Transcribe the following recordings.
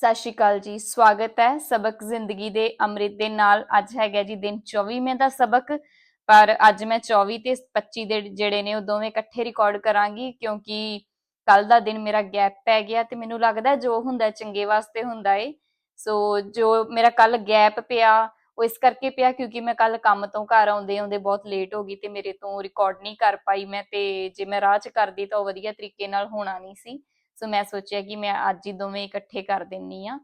ਸਤਿ ਸ਼੍ਰੀ ਅਕਾਲ ਜੀ, ਸਵਾਗਤ ਹੈ ਸਬਕ ਜ਼ਿੰਦਗੀ ਦੇ ਅੰਮ੍ਰਿਤ ਦੇ ਨਾਲ। ਅੱਜ ਹੈਗਾ ਜੀ ਦਿਨ 24ਵੇਂ ਦਾ ਸਬਕ, ਪਰ ਅੱਜ ਮੈਂ 24 ਤੇ 25 ਦੇ ਜਿਹੜੇ ਨੇ ਉਹ ਦੋਵੇਂ ਇਕੱਠੇ ਰਿਕਾਰਡ ਕਰਾਂਗੀ, ਕਿਉਂਕਿ ਕੱਲ ਦਾ ਦਿਨ ਮੇਰਾ ਗੈਪ ਪੈ ਗਿਆ ਤੇ ਮੈਨੂੰ ਲੱਗਦਾ ਜੋ ਹੁੰਦਾ ਚੰਗੇ ਵਾਸਤੇ ਹੁੰਦਾ ਏ। ਸੋ ਜੋ ਮੇਰਾ ਕੱਲ ਗੈਪ ਪਿਆ, ਉਹ ਇਸ ਕਰਕੇ ਪਿਆ ਕਿਉਂਕਿ ਮੈਂ ਕੱਲ ਕੰਮ ਤੋਂ ਘਰ ਆਉਂਦੇ ਆਉਂਦੇ ਬਹੁਤ ਲੇਟ ਹੋ ਗਈ ਤੇ ਮੇਰੇ ਤੋਂ ਰਿਕਾਰਡ ਨਹੀਂ ਕਰ ਪਾਈ ਮੈਂ ਤੇ ਜੇ ਮੈਂ ਰਾਹ 'ਚ ਕਰਦੀ ਤਾਂ ਉਹ ਵਧੀਆ ਤਰੀਕੇ ਨਾਲ ਹੋਣਾ ਨਹੀਂ ਸੀ। ਸੋ ਮੈਂ ਸੋਚਿਆ ਕਿ ਮੈਂ ਅੱਜ ਹੀ ਦੋਵੇਂ ਇਕੱਠੇ ਕਰ ਦਿੰਨੀ ਆ।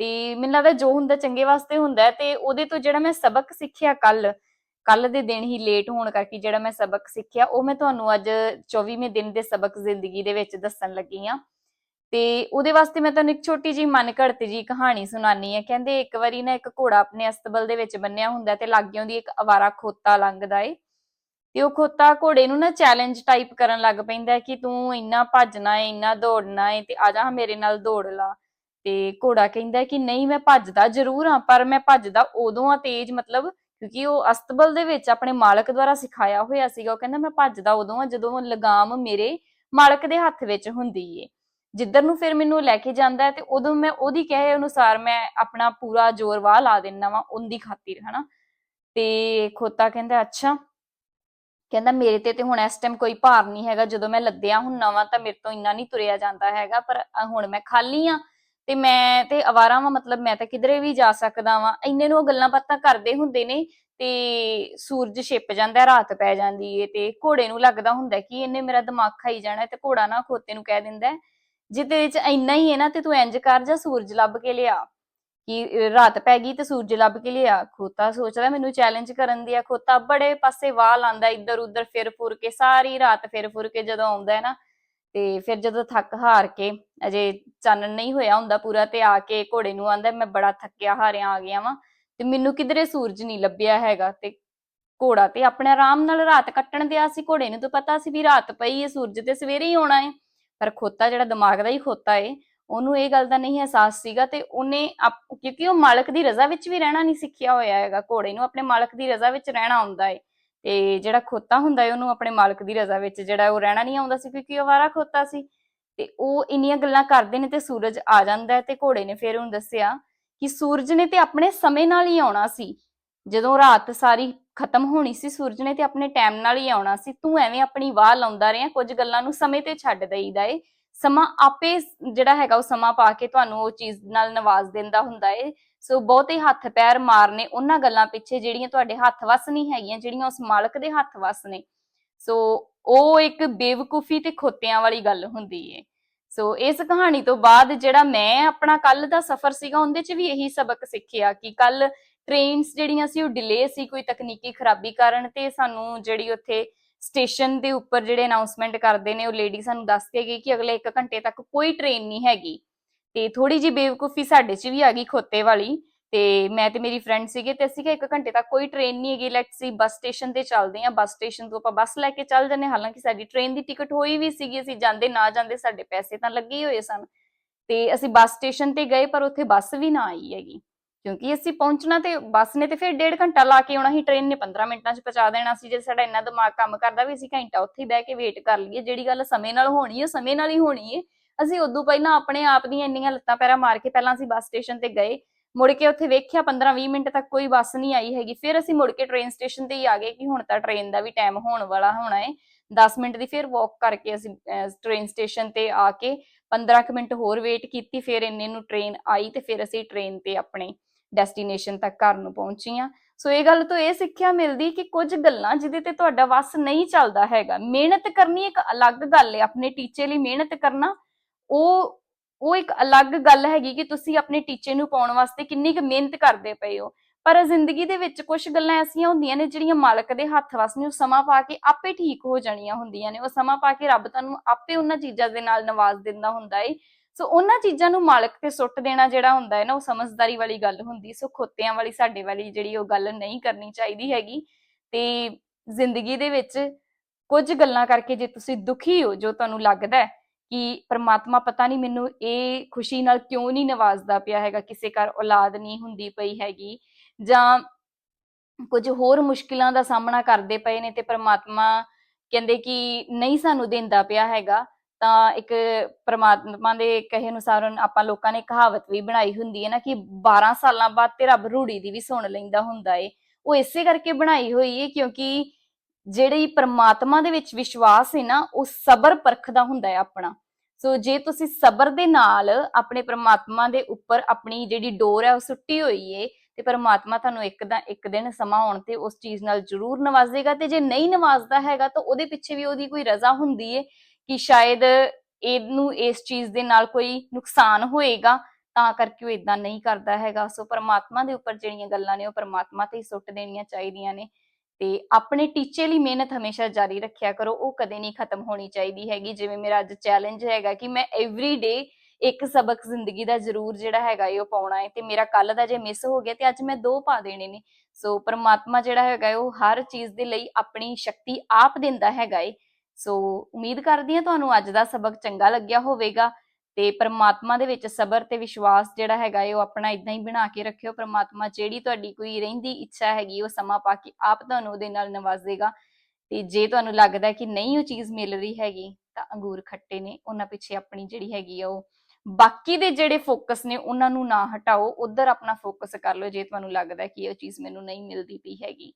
ਤੇ ਮੈਨੂੰ ਲੱਗਦਾ ਜੋ ਹੁੰਦਾ ਚੰਗੇ ਵਾਸਤੇ ਹੁੰਦਾ ਤੇ ਉਹਦੇ ਤੋਂ ਜਿਹੜਾ ਮੈਂ ਸਬਕ ਸਿੱਖਿਆ ਕੱਲ ਕੱਲ ਦੇ ਦਿਨ ਹੀ ਲੇਟ ਹੋਣ ਕਰਕੇ ਜਿਹੜਾ ਮੈਂ ਸਬਕ ਸਿੱਖਿਆ, ਉਹ ਮੈਂ ਤੁਹਾਨੂੰ ਅੱਜ 24ਵੇਂ ਦਿਨ ਦੇ ਸਬਕ ਜ਼ਿੰਦਗੀ ਦੇ ਵਿੱਚ ਦੱਸਣ ਲੱਗੀ ਆ। ਤੇ ਉਹਦੇ ਵਾਸਤੇ ਮੈਂ ਤੁਹਾਨੂੰ ਇੱਕ ਛੋਟੀ ਜੀ ਮਨ ਘੜਤ ਜੀ ਕਹਾਣੀ ਸੁਣਾਨੀ ਆ। ਕਹਿੰਦੇ ਇੱਕ ਵਾਰੀ ਨਾ ਇੱਕ ਘੋੜਾ ਆਪਣੇ ਅਸਤਬਲ ਦੇ ਵਿੱਚ ਬੰਨਿਆ ਹੁੰਦਾ ਤੇ ਲਾਗਿਓਂ ਦੀ ਇੱਕ ਅਵਾਰਾ ਖੋਤਾ ਲੰਘਦਾ ਏ। ਤੇ ਉਹ ਖੋਤਾ ਘੋੜੇ ਨੂੰ ਨਾ ਚੈਲੰਜ ਟਾਈਪ ਕਰਨ ਲੱਗ ਪੈਂਦਾ ਕਿ ਤੂੰ ਇੰਨਾ ਭੱਜਣਾ ਏ, ਇੰਨਾ ਦੌੜਨਾ ਏ ਤੇ ਆ ਜਾ ਮੇਰੇ ਨਾਲ ਦੌੜ ਲਾ। ਤੇ ਘੋੜਾ ਕਹਿੰਦਾ ਕਿ ਨਹੀਂ, ਮੈਂ ਭੱਜਦਾ ਜ਼ਰੂਰ ਹਾਂ, ਪਰ ਮੈਂ ਭੱਜਦਾ ਉਦੋਂ ਆ ਤੇਜ਼ ਮਤਲਬ ਕਿਉਂਕਿ ਉਹ ਅਸਤਬਲ ਦੇ ਵਿੱਚ ਆਪਣੇ ਮਾਲਕ ਦੁਆਰਾ ਸਿਖਾਇਆ ਹੋਇਆ ਸੀਗਾ। ਉਹ ਕਹਿੰਦਾ ਮੈਂ ਭੱਜਦਾ ਉਦੋਂ ਆ ਜਦੋਂ ਲਗਾਮ ਮੇਰੇ ਮਾਲਕ ਦੇ ਹੱਥ ਵਿੱਚ ਹੁੰਦੀ ਏ। ਜਿੱਧਰ ਨੂੰ ਫਿਰ ਮੈਨੂੰ ਲੈ ਕੇ ਜਾਂਦਾ ਹੈ ਤੇ ਉਦੋਂ ਮੈਂ ਉਹਦੀ ਕਹੇ ਅਨੁਸਾਰ ਮੈਂ ਆਪਣਾ ਪੂਰਾ ਜ਼ੋਰ ਵਾਹ ਲਾ ਦਿੰਦਾ ਵਾਂ ਉਹਦੀ ਖਾਤਰ, ਹਨਾ? ਤੇ ਖੋਤਾ ਕਹਿੰਦਾ, ਅੱਛਾ ਕਹਿੰਦਾ ਮੇਰੇ ਤੇ ਤੇ ਹੁਣ ਇਸ ਟਾਈਮ ਕੋਈ ਭਾਰ ਨਹੀਂ ਹੈਗਾ, ਜਦੋਂ ਮੈਂ ਲੱਦਿਆ ਹੁਣ ਨਵਾਂ ਤਾਂ ਮੇਰੇ ਤੋਂ ਇੰਨਾ ਨਹੀਂ ਤੁਰਿਆ ਜਾਂਦਾ ਹੈਗਾ, ਪਰ ਹੁਣ ਮੈਂ ਖਾਲੀ ਆ ਤੇ ਮੈਂ ਤੇ ਅਵਾਰਾ ਵਾਂ, ਮਤਲਬ ਮੈਂ ਤਾਂ ਕਿਧਰੇ ਵੀ ਜਾ ਸਕਦਾ ਵਾਂ। ਇੰਨੇ ਨੂੰ ਉਹ ਗੱਲਾਂ ਬਾਤਾਂ ਕਰਦੇ ਹੁੰਦੇ ਨੇ ਤੇ ਸੂਰਜ ਛਿਪ ਜਾਂਦਾ, ਰਾਤ ਪੈ ਜਾਂਦੀ ਏ ਤੇ ਘੋੜੇ ਨੂੰ ਲੱਗਦਾ ਹੁੰਦਾ ਕਿ ਇਹਨੇ ਮੇਰਾ ਦਿਮਾਗ ਖਾਈ ਜਾਣਾ ਤੇ ਘੋੜਾ ਨਾ ਖੋਤੇ ਨੂੰ ਕਹਿ ਦਿੰਦਾ। ਜਿਹਦੇ ਵਿੱਚ ਇੰਨਾ ਹੀ ਹੈ ਨਾ, ਤੇ ਤੂੰ ਇੰਜ ਕਰ ਜਾ ਸੂਰਜ ਲੱਭ ਕੇ ਲਿਆ। ਕਿ ਰਾਤ ਪੈ ਗਈ ਤੇ ਸੂਰਜ ਲੱਭ ਕੇ ਲਿਆ। ਖੋਤਾ ਸੋਚਦਾ ਮੈਨੂੰ ਚੈਲੰਜ ਕਰਨ ਦੀ ਆ। ਖੋਤਾ ਬੜੇ ਪਾਸੇ ਵਾਹ ਲਾਂਦਾ ਇੱਧਰ ਉੱਧਰ ਫਿਰ ਫੁਰ ਕੇ, ਸਾਰੀ ਰਾਤ ਫਿਰ ਫੁਰ ਕੇ ਜਦੋਂ ਆਉਂਦਾ ਹੈ ਨਾ, ਤੇ ਫਿਰ ਜਦੋਂ ਥੱਕ ਹਾਰ ਕੇ, ਅਜੇ ਚਾਨਣ ਨਹੀਂ ਹੋਇਆ ਹੁੰਦਾ ਪੂਰਾ ਤੇ ਆ ਕੇ ਘੋੜੇ ਨੂੰ ਆਂਦਾ, ਮੈਂ ਬੜਾ ਥੱਕਿਆ, ਹਾਰਿਆ, ਆ ਗਿਆ ਵਾਂ। ਤੇ ਮੈਨੂੰ ਕਿਧਰੇ ਸੂਰਜ ਨਹੀਂ ਲੱਭਿਆ ਹੈਗਾ ਤੇ ਘੋੜਾ ਤੇ ਆਪਣੇ ਆਰਾਮ ਨਾਲ ਰਾਤ ਕੱਟਣ ਦਿਆ ਸੀ। ਘੋੜੇ ਨੂੰ ਤਾਂ ਪਤਾ ਸੀ ਵੀ ਰਾਤ ਪਈ ਹੈ ਸੂਰਜ ਤੇ ਸਵੇਰੇ ਹੀ ਆਉਣਾ ਏ। ਪਰ ਖੋਤਾ ਜਿਹੜਾ ਦਿਮਾਗ ਦਾ ਹੀ ਖੋਤਾ ਏ ਉਹਨੂੰ ਇਹ ਗੱਲ ਦਾ ਨਹੀਂ ਅਹਿਸਾਸ ਸੀਗਾ ਤੇ ਉਹਨੇ ਕਿਉਂਕਿ ਉਹ ਮਾਲਕ ਦੀ ਰਜ਼ਾ ਵਿੱਚ ਵੀ ਰਹਿਣਾ ਨਹੀਂ ਸਿੱਖਿਆ ਹੋਇਆ ਹੈਗਾ, ਘੋੜੇ ਨੂੰ ਆਪਣੇ ਮਾਲਕ ਦੀ ਰਜ਼ਾ ਵਿੱਚ ਰਹਿਣਾ ਆਉਂਦਾ ਏ। ਤੇ ਜਿਹੜਾ ਖੋਤਾ ਹੁੰਦਾ ਏ, ਉਹਨੂੰ ਆਪਣੇ ਮਾਲਕ ਦੀ ਰਜ਼ਾ ਵਿੱਚ ਜਿਹੜਾ ਉਹ ਰਹਿਣਾ ਨਹੀਂ ਆਉਂਦਾ ਸੀ ਕਿਉਂਕਿ ਉਹ ਅਵਾਰਾ ਖੋਤਾ ਸੀ। ਤੇ ਉਹ ਇੰਨੀਆਂ ਗੱਲਾਂ ਕਰਦੇ ਨੇ ਤੇ ਸੂਰਜ ਆ ਜਾਂਦਾ ਹੈ ਤੇ ਘੋੜੇ ਨੇ ਫਿਰ ਉਹਨੂੰ ਦੱਸਿਆ ਕਿ ਸੂਰਜ ਨੇ ਤੇ ਆਪਣੇ ਸਮੇਂ ਨਾਲ ਹੀ ਆਉਣਾ ਸੀ। ਜਦੋਂ ਰਾਤ ਸਾਰੀ ਖਤਮ ਹੋਣੀ ਸੀ, ਸੂਰਜ ਨੇ ਤੇ ਆਪਣੇ ਟਾਈਮ ਨਾਲ ਹੀ ਆਉਣਾ ਸੀ। ਤੂੰ ਐਵੇਂ ਆਪਣੀ ਵਾਹ ਲਾਉਂਦਾ ਰਿਹਾ, ਕੁਝ ਗੱਲਾਂ ਨੂੰ ਸਮੇਂ ਤੇ ਛੱਡ ਦੇਈਦਾ ਏ। ਸਮਾਂ ਆਪੇ ਸ- ਜਿਹੜਾ ਹੈਗਾ ਉਹ ਸਮਾਂ ਪਾ ਕੇ ਤੁਹਾਨੂੰ ਉਹ ਚੀਜ਼ ਨਾਲ ਨਵਾਜ਼ ਦਿੰਦਾ ਹੁੰਦਾ ਏ। ਸੋ ਬਹੁਤੇ ਹੱਥ ਪੈਰ ਮਾਰਨੇ, ਉਹਨਾਂ ਗੱਲਾਂ ਪਿੱਛੇ ਜਿਹੜੀਆਂ ਤੁਹਾਡੇ ਹੱਥ ਵੱਸ ਨਹੀਂ ਹੈਗੀਆਂ, ਜਿਹੜੀਆਂ ਉਸ ਮਾਲਕ ਦੇ ਹੱਥ ਵੱਸ ਨੇ। ਸੋ ਉਹ ਇੱਕ ਬੇਵਕੂਫੀ ਤੇ ਖੋਤਿਆਂ ਵਾਲੀ ਗੱਲ ਹੁੰਦੀ ਏ। ਸੋ ਇਸ ਕਹਾਣੀ ਤੋਂ ਬਾਅਦ ਜਿਹੜਾ ਮੈਂ ਆਪਣਾ ਕੱਲ ਦਾ ਸਫ਼ਰ ਸੀਗਾ, ਉਹਦੇ 'ਚ ਵੀ ਇਹੀ ਸਬਕ ਸਿੱਖਿਆ ਕਿ ਕੱਲ ਟ੍ਰੇਨਸ ਜਿਹੜੀਆਂ ਸੀ, ਉਹ ਡਿਲੇ ਸੀ ਕੋਈ ਤਕਨੀਕੀ ਖਰਾਬੀ ਕਾਰਨ ਤੇ ਸਾਨੂੰ ਜਿਹੜੀ ਉੱਥੇ ਸਟੇਸ਼ਨ ਦੇ ਉੱਪਰ ਜਿਹੜੇ ਅਨਾਉਂਸਮੈਂਟ ਕਰਦੇ ਨੇ, ਉਹ ਲੇਡੀ ਸਾਨੂੰ ਦੱਸ ਕੇ ਕਿ ਅਗਲੇ 1 ਘੰਟੇ ਤੱਕ ਕੋਈ ਟ੍ਰੇਨ ਨਹੀਂ ਹੈਗੀ। ਤੇ ਥੋੜੀ ਜਿਹੀ ਬੇਵਕੂਫੀ ਸਾਡੇ 'ਚ ਵੀ ਆ ਗਈ ਖੋਤੇ ਵਾਲੀ। ਤੇ ਮੈਂ ਤੇ ਮੇਰੀ ਫਰੈਂਡ ਸੀਗੇ ਤੇ ਅਸੀਂ ਕਿ 1 ਘੰਟੇ ਤੱਕ ਕੋਈ ਟ੍ਰੇਨ ਨਹੀਂ ਹੈਗੀ ਲੈਟਸ ਸੀ ਬੱਸ ਸਟੇਸ਼ਨ ਤੇ ਚੱਲਦੇ ਆਂ ਬੱਸ ਸਟੇਸ਼ਨ ਤੋਂ ਆਪਾਂ ਬੱਸ ਲੈ ਕੇ ਚੱਲ ਜੰਨੇ ਹਾਲਾਂਕਿ ਸਾਡੀ ਟ੍ਰੇਨ ਦੀ ਟਿਕਟ ਹੋਈ ਵੀ ਸੀਗੀ, ਅਸੀਂ ਜਾਂਦੇ ਨਾ ਜਾਂਦੇ ਸਾਡੇ ਪੈਸੇ ਤਾਂ ਲੱਗੇ ਹੀ ਹੋਏ ਸਨ। ਤੇ ਅਸੀਂ ਬੱਸ ਸਟੇਸ਼ਨ ਤੇ ਗਏ ਪਰ ਉੱਥੇ ਬੱਸ ਵੀ ਨਾ ਆਈ ਹੈਗੀ। ਕਿਉਂਕਿ ਅਸੀਂ ਪਹੁੰਚਣਾ ਤੇ ਬੱਸ ਨੇ ਤੇ ਫਿਰ ਡੇਢ ਘੰਟਾ ਲਾ ਕੇ ਆਉਣਾ ਸੀ ਟ੍ਰੇਨ ਨੇ 15 ਮਿੰਟਾਂ 'ਚ ਪਹੁੰਚਾ ਦੇਣਾ ਸੀ, ਜੇ ਸਾਡਾ ਇੰਨਾ ਦਿਮਾਗ ਕੰਮ ਕਰਦਾ ਵੀ ਅਸੀਂ ਘੰਟਾ ਉੱਥੇ ਹੀ ਬਹਿ ਕੇ ਵੇਟ ਕਰ ਲਈਏ, ਜਿਹੜੀ ਗੱਲ ਸਮੇਂ ਨਾਲ ਹੋਣੀ ਹੈ, ਸਮੇਂ ਨਾਲ ਹੀ ਹੋਣੀ ਹੈ। ਅਸੀਂ ਉਦੋਂ ਪਹਿਲਾਂ ਆਪਣੇ ਆਪ ਦੀਆਂ ਇੰਨੀਆਂ ਲੱਤਾਂ ਪੈਰਾਂ ਮਾਰ ਕੇ ਪਹਿਲਾਂ ਅਸੀਂ ਬੱਸ ਸਟੇਸ਼ਨ ਤੇ ਗਏ, ਮੁੜ ਕੇ ਉੱਥੇ ਵੇਖਿਆ 15-20 ਮਿੰਟ ਤੱਕ ਕੋਈ ਬੱਸ ਨਹੀਂ ਆਈ ਹੈਗੀ, ਫਿਰ ਅਸੀਂ ਮੁੜ ਕੇ ਟ੍ਰੇਨ ਸਟੇਸ਼ਨ ਤੇ ਹੀ ਆ ਗਏ ਕਿ ਹੁਣ ਤਾਂ ਟ੍ਰੇਨ ਦਾ ਵੀ ਟਾਈਮ ਹੋਣ ਵਾਲਾ ਹੋਣਾ ਹੈ। 10 ਮਿੰਟ ਦੀ ਫਿਰ ਵਾਕ ਕਰਕੇ ਅਸੀਂ ਟ੍ਰੇਨ ਸਟੇਸ਼ਨ ਤੇ ਆ ਕੇ 15 ਕੁ ਮਿੰਟ ਹੋਰ ਵੇਟ ਕੀਤੀ, ਫਿਰ ਇੰਨੇ ਨੂੰ ਟ੍ਰੇਨ ਆਈ ਤੇ ਫਿਰ ਅਸੀਂ ਟ੍ਰੇਨ ਤੇ ਆਪਣੇ ਡੈਸਟੀਨੇਸ਼ਨ ਤੱਕ ਘਰ ਨੂੰ ਪਹੁੰਚੀਆਂ ਸੋ ਇਹ ਗੱਲ ਤੋਂ ਇਹ ਸਿੱਖਿਆ ਮਿਲਦੀ ਕਿ ਕੁਝ ਗੱਲਾਂ ਜਿਹਦੇ ਤੇ ਤੁਹਾਡਾ ਵੱਸ ਨਹੀਂ ਚੱਲਦਾ ਹੈਗਾ। ਮਿਹਨਤ ਕਰਨੀ ਇੱਕ ਅਲੱਗ ਗੱਲ ਹੈ। ਆਪਣੇ ਟੀਚੇ ਲਈ ਮਿਹਨਤ ਕਰਨਾ, ਉਹ ਉਹ ਇੱਕ ਅਲੱਗ ਗੱਲ ਹੈਗੀ ਕਿ ਤੁਸੀਂ ਆਪਣੇ ਟੀਚੇ ਨੂੰ ਪਾਉਣ ਵਾਸਤੇ ਕਿੰਨੀ ਕੁ ਮਿਹਨਤ ਕਰਦੇ ਪਏ ਹੋ। ਪਰ ਜ਼ਿੰਦਗੀ ਦੇ ਵਿੱਚ ਕੁਝ ਗੱਲਾਂ ਐਸੀਆਂ ਹੁੰਦੀਆਂ ਨੇ ਜਿਹੜੀਆਂ ਮਾਲਕ ਦੇ ਹੱਥ ਵਸ ਨੇ, ਉਹ ਸਮਾਂ ਪਾ ਕੇ ਆਪੇ ਠੀਕ ਹੋ ਜਾਣੀਆਂ ਹੁੰਦੀਆਂ ਨੇ। ਉਹ ਸਮਾਂ ਪਾ ਕੇ ਰੱਬ ਤੁਹਾਨੂੰ ਆਪੇ ਉਹਨਾਂ ਚੀਜ਼ਾਂ ਦੇ ਨਾਲ ਨਵਾਜ਼ ਦਿੰਦਾ ਹੁੰਦਾ ਏ। ਸੋ ਉਹਨਾਂ ਚੀਜ਼ਾਂ ਨੂੰ ਮਾਲਕ ਤੇ ਸੁੱਟ ਦੇਣਾ ਜਿਹੜਾ ਹੁੰਦਾ ਹੈ ਨਾ, ਉਹ ਸਮਝਦਾਰੀ ਵਾਲੀ ਗੱਲ ਹੁੰਦੀ, ਸੋ ਖੋਤਿਆਂ ਵਾਲੀ, ਸਾਡੇ ਵਾਲੀ ਜਿਹੜੀ ਉਹ ਗੱਲ ਨਹੀਂ ਕਰਨੀ ਚਾਹੀਦੀ ਹੈਗੀ। ਤੇ ਜ਼ਿੰਦਗੀ ਦੇ ਵਿੱਚ ਕੁਝ ਗੱਲਾਂ ਕਰਕੇ ਜੇ ਤੁਸੀਂ ਦੁਖੀ ਹੋ, ਜੋ ਤੁਹਾਨੂੰ ਲੱਗਦਾ ਕਿ ਪ੍ਰਮਾਤਮਾ ਪਤਾ ਨਹੀਂ ਮੈਨੂੰ ਇਹ ਖੁਸ਼ੀ ਨਾਲ ਕਿਉਂ ਨਹੀਂ ਨਵਾਜ਼ਦਾ ਪਿਆ ਹੈਗਾ, ਕਿਸੇ ਘਰ ਔਲਾਦ ਨਹੀਂ ਹੁੰਦੀ ਪਈ ਹੈਗੀ, ਜਾਂ ਕੁਝ ਹੋਰ ਮੁਸ਼ਕਿਲਾਂ ਦਾ ਸਾਹਮਣਾ ਕਰਦੇ ਪਏ ਨੇ ਤੇ ਪ੍ਰਮਾਤਮਾ ਕਹਿੰਦੇ ਕਿ ਨਹੀਂ ਸਾਨੂੰ ਦਿੰਦਾ ਪਿਆ ਹੈਗਾ ਤਾਂ ਇੱਕ ਪ੍ਰਮਾਤਮਾ ਦੇ ਕਹੇ ਅਨੁਸਾਰ ਆਪਾਂ ਲੋਕਾਂ ਨੇ ਕਹਾਵਤ ਵੀ ਬਣਾਈ ਹੁੰਦੀ ਹੈ ਨਾ ਕਿ 12 ਸਾਲਾਂ ਬਾਅਦ ਤੇ ਰੱਬ ਰੂੜੀ ਦੀ ਵੀ ਸੁਣ ਲੈਂਦਾ ਹੁੰਦਾ ਏ। ਉਹ ਇਸੇ ਕਰਕੇ ਬਣਾਈ ਹੋਈ ਏ ਕਿਉਂਕਿ ਜਿਹੜੀ ਪ੍ਰਮਾਤਮਾ ਦੇ ਵਿੱਚ ਵਿਸ਼ਵਾਸ ਹੈ ਨਾ, ਉਹ ਸਬਰ ਪਰਖਦਾ ਹੁੰਦਾ ਹੈ ਆਪਣਾ। ਸੋ ਜੇ ਤੁਸੀਂ ਸਬਰ ਦੇ ਨਾਲ ਆਪਣੇ ਪ੍ਰਮਾਤਮਾ ਦੇ ਉੱਪਰ ਆਪਣੀ ਜਿਹੜੀ ਡੋਰ ਹੈ ਉਹ ਸੁੱਟੀ ਹੋਈ ਏ ਤੇ ਪ੍ਰਮਾਤਮਾ ਤੁਹਾਨੂੰ ਇੱਕ ਦਾ, ਇੱਕ ਦਿਨ ਸਮਾਂ ਆਉਣ ਤੇ ਉਸ ਚੀਜ਼ ਨਾਲ ਜ਼ਰੂਰ ਨਵਾਜ਼ੇਗਾ ਤੇ ਜੇ ਨਹੀਂ ਨਵਾਜ਼ਦਾ ਹੈਗਾ ਤਾਂ ਉਹਦੇ ਪਿੱਛੇ ਵੀ ਉਹਦੀ ਕੋਈ ਰਜ਼ਾ ਹੁੰਦੀ ਏ। ਕਿ ਸ਼ਾਇਦ ਇਹਨੂੰ ਇਸ ਚੀਜ਼ ਦੇ ਨਾਲ ਕੋਈ ਨੁਕਸਾਨ ਹੋਏਗਾ, ਤਾਂ ਕਰਕੇ ਉਹ ਇਦਾਂ ਨਹੀਂ ਕਰਦਾ ਹੈਗਾ। ਸੋ ਪ੍ਰਮਾਤਮਾ ਦੇ ਉੱਪਰ ਜਿਹੜੀਆਂ ਗੱਲਾਂ ਨੇ, ਉਹ ਪ੍ਰਮਾਤਮਾ ਤੇ ਹੀ ਸੁੱਟ ਦੇਣੀਆਂ ਚਾਹੀਦੀਆਂ ਨੇ। ਤੇ ਆਪਣੇ ਟੀਚੇ ਲਈ ਮਿਹਨਤ ਹਮੇਸ਼ਾ ਜਾਰੀ ਰੱਖਿਆ ਕਰੋ, ਉਹ ਕਦੇ ਨਹੀਂ ਖਤਮ ਹੋਣੀ ਚਾਹੀਦੀ ਹੈਗੀ। ਜਿਵੇਂ ਮੇਰਾ ਅੱਜ ਚੈਲੰਜ ਹੈਗਾ ਕਿ ਮੈਂ ਐਵਰੀ ਡੇ ਇੱਕ ਸਬਕ ਜ਼ਿੰਦਗੀ ਦਾ ਜ਼ਰੂਰ ਜਿਹੜਾ ਹੈਗਾ ਏ ਉਹ ਪਾਉਣਾ ਹੈ ਤੇ ਮੇਰਾ ਕੱਲ ਦਾ ਜੇ ਮਿਸ ਹੋ ਗਿਆ ਤੇ ਅੱਜ ਮੈਂ ਦੋ ਪਾ ਦੇਣੇ ਨੇ। ਸੋ ਪ੍ਰਮਾਤਮਾ ਜਿਹੜਾ ਹੈਗਾ ਉਹ ਹਰ ਚੀਜ਼ ਦੇ ਲਈ ਆਪਣੀ ਸ਼ਕਤੀ ਆਪ ਦਿੰਦਾ ਹੈਗਾ ਏ। ਸੋ ਉਮੀਦ ਕਰਦੀ ਹਾਂ ਤੁਹਾਨੂੰ ਅੱਜ ਦਾ ਸਬਕ ਚੰਗਾ ਲੱਗਿਆ ਹੋਵੇਗਾ ਤੇ ਪ੍ਰਮਾਤਮਾ ਦੇ ਵਿੱਚ ਸਬਰ ਤੇ ਵਿਸ਼ਵਾਸ ਜਿਹੜਾ ਹੈਗਾ ਏ, ਉਹ ਆਪਣਾ ਇਦਾਂ ਹੀ ਬਣਾ ਕੇ ਰੱਖਿਓ। ਪਰਮਾਤਮਾ ਜਿਹੜੀ ਤੁਹਾਡੀ ਕੋਈ ਰਹਿੰਦੀ ਇੱਛਾ ਹੈਗੀ ਉਹ ਸਮਾਂ ਪਾ ਕੇ ਆਪ ਤੁਹਾਨੂੰ ਉਹਦੇ ਨਾਲ ਨਵਾਜ਼ੇਗਾ ਤੇ ਜੇ ਤੁਹਾਨੂੰ ਲੱਗਦਾ ਕਿ ਨਹੀਂ ਉਹ ਚੀਜ਼ ਮਿਲ ਰਹੀ ਹੈਗੀ, ਤਾਂ ਅੰਗੂਰ ਖੱਟੇ ਨੇ, ਉਹਨਾਂ ਪਿੱਛੇ ਆਪਣੀ ਜਿਹੜੀ ਹੈਗੀ ਆ ਉਹ ਬਾਕੀ ਦੇ ਜਿਹੜੇ ਫੋਕਸ ਨੇ, ਉਹਨਾਂ ਨੂੰ ਨਾ ਹਟਾਓ, ਉਧਰ ਆਪਣਾ ਫੋਕਸ ਕਰ ਲਓ ਜੇ ਤੁਹਾਨੂੰ ਲੱਗਦਾ ਕਿ ਇਹ ਚੀਜ਼ ਮੈਨੂੰ ਨਹੀਂ ਮਿਲਦੀ ਪਈ ਹੈਗੀ।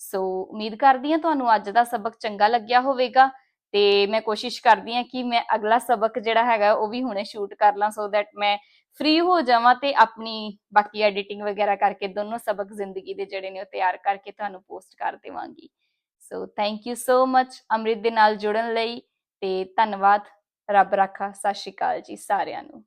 ਸੋ ਉਮੀਦ ਕਰਦੀ ਹਾਂ ਤੁਹਾਨੂੰ ਅੱਜ ਦਾ ਸਬਕ ਚੰਗਾ ਲੱਗਿਆ ਹੋਵੇਗਾ। ਤੇ ਮੈਂ ਕੋਸ਼ਿਸ਼ ਕਰਦੀ ਹਾਂ ਕਿ ਮੈਂ ਅਗਲਾ ਸਬਕ ਜਿਹੜਾ ਹੈਗਾ ਉਹ ਵੀ ਹੁਣੇ ਸ਼ੂਟ ਕਰ ਲਾਂ ਸੋ ਦੈਟ ਮੈਂ ਫ੍ਰੀ ਹੋ ਜਾਵਾਂ ਤੇ ਆਪਣੀ ਬਾਕੀ ਐਡੀਟਿੰਗ ਵਗੈਰਾ ਕਰਕੇ ਦੋਨੋਂ ਸਬਕ ਜ਼ਿੰਦਗੀ ਦੇ ਜਿਹੜੇ ਨੇ ਉਹ ਤਿਆਰ ਕਰਕੇ ਤੁਹਾਨੂੰ ਪੋਸਟ ਕਰ ਦੇਵਾਂਗੀ। So thank you so much Amrit ਦੇ ਨਾਲ ਜੁੜਨ ਲਈ ਤੇ ਧੰਨਵਾਦ। ਰੱਬ ਰੱਖਾ। ਸਤਿ ਸ਼੍ਰੀ ਅਕਾਲ ਜੀ ਸਾਰਿਆਂ ਨੂੰ।